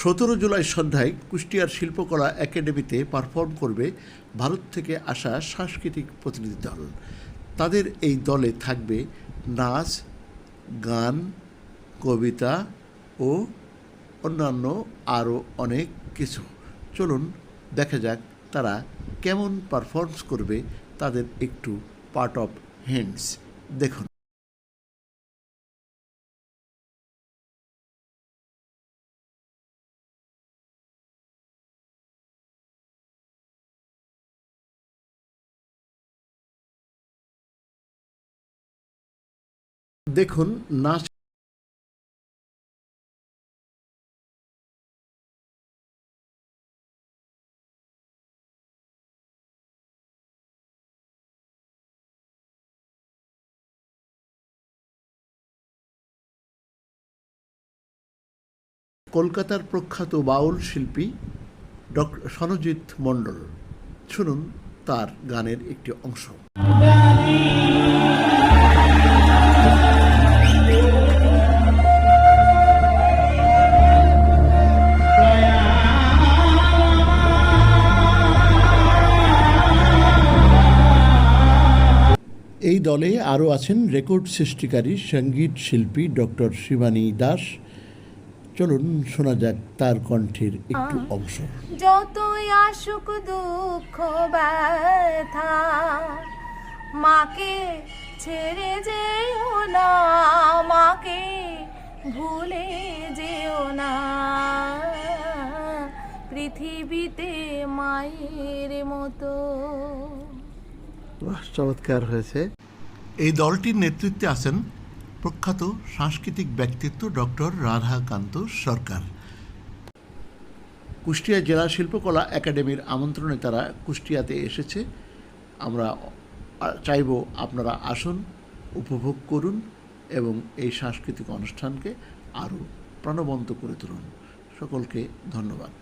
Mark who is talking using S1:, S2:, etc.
S1: সতেরো জুলাই সন্ধ্যায় কুষ্টিয়ার শিল্পকলা একাডেমিতে পারফর্ম করবে ভারত থেকে আসা সাংস্কৃতিক প্রতিনিধি দল। তাদের এই দলে থাকবে নাচ, গান, কবিতা ও অন্যান্য আরও অনেক কিছু। চলুন দেখা যাক তারা কেমন পারফর্মস করবে, তাদের একটু পার্ট অফ হ্যান্ডস দেখুন। দেখুন নাচ কলকাতার প্রখ্যাত বাউল শিল্পী ডক্টর সনজিৎ মণ্ডল। শুনুন তার গানের একটি অংশ। এই দলে আরও আছেন রেকর্ড সৃষ্টিকারী সংগীত শিল্পী ডক্টর শিবানী দাস। চলুন শোনা যাক তার কণ্ঠের একটু অংশ।
S2: যতই আসুক দুঃখ ব্যথা মাকে ছেড়ে যেও না মাকে ভুলে যেও না। পৃথিবীতে মায়ের মতো।
S1: চমৎকার হয়েছে। এই দলটির নেতৃত্বে আছেন প্রখ্যাত সাংস্কৃতিক ব্যক্তিত্ব ডক্টর রাধাকান্ত সরকার। কুষ্টিয়া জেলা শিল্পকলা একাডেমির আমন্ত্রণে তারা কুষ্টিয়াতে এসেছে। আমরা চাইব আপনারা আসুন, উপভোগ করুন এবং এই সাংস্কৃতিক অনুষ্ঠানকে আরও প্রাণবন্ত করে তুলুন। সকলকে ধন্যবাদ।